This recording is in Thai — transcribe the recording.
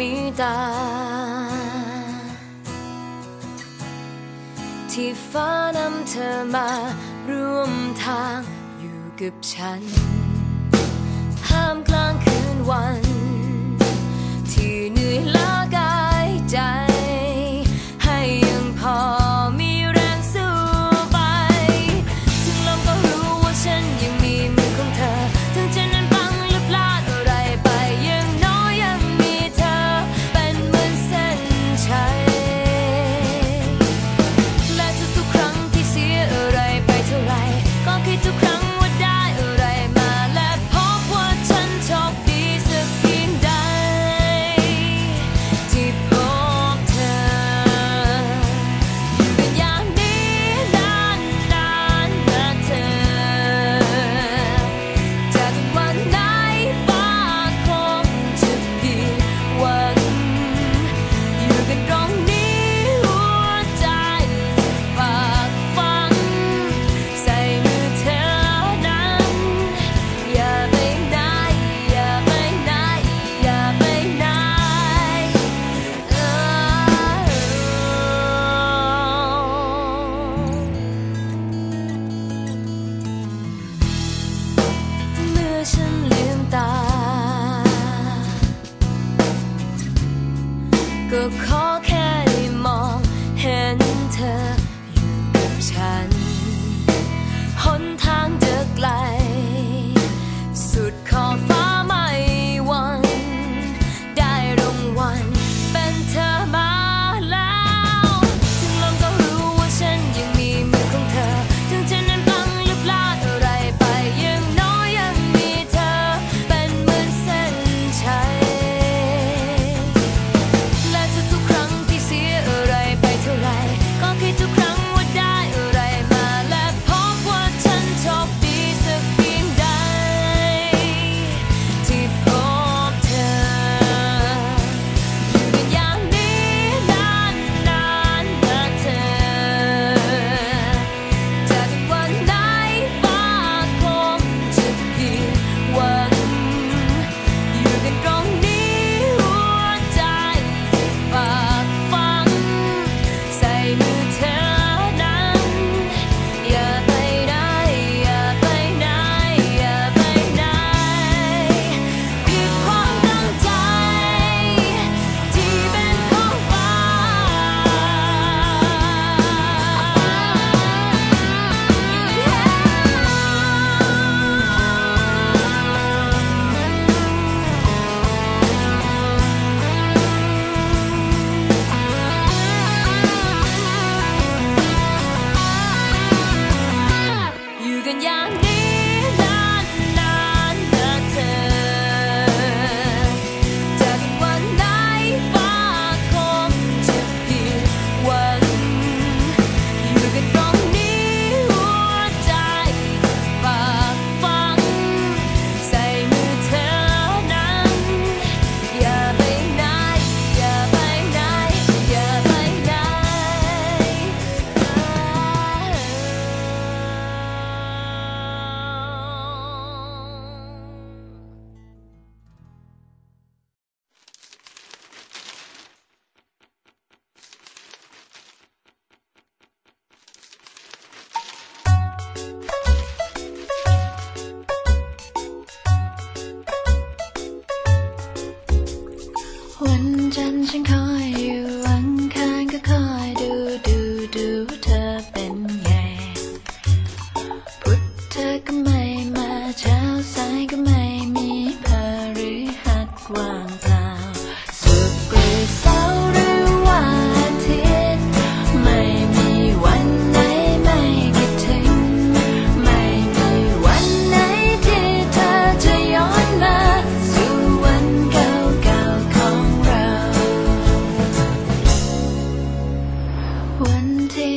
มีตา ที่ฟ้านำเธอมาร่วมทางอยู่กับฉันห้ามกลางคืนวัน ที่เหนื่อยล้ากายใจ ให้ยังพอ ฉันลืมตา ก็ขอแค่ได้มองเห็นเธออยู่กับฉัน come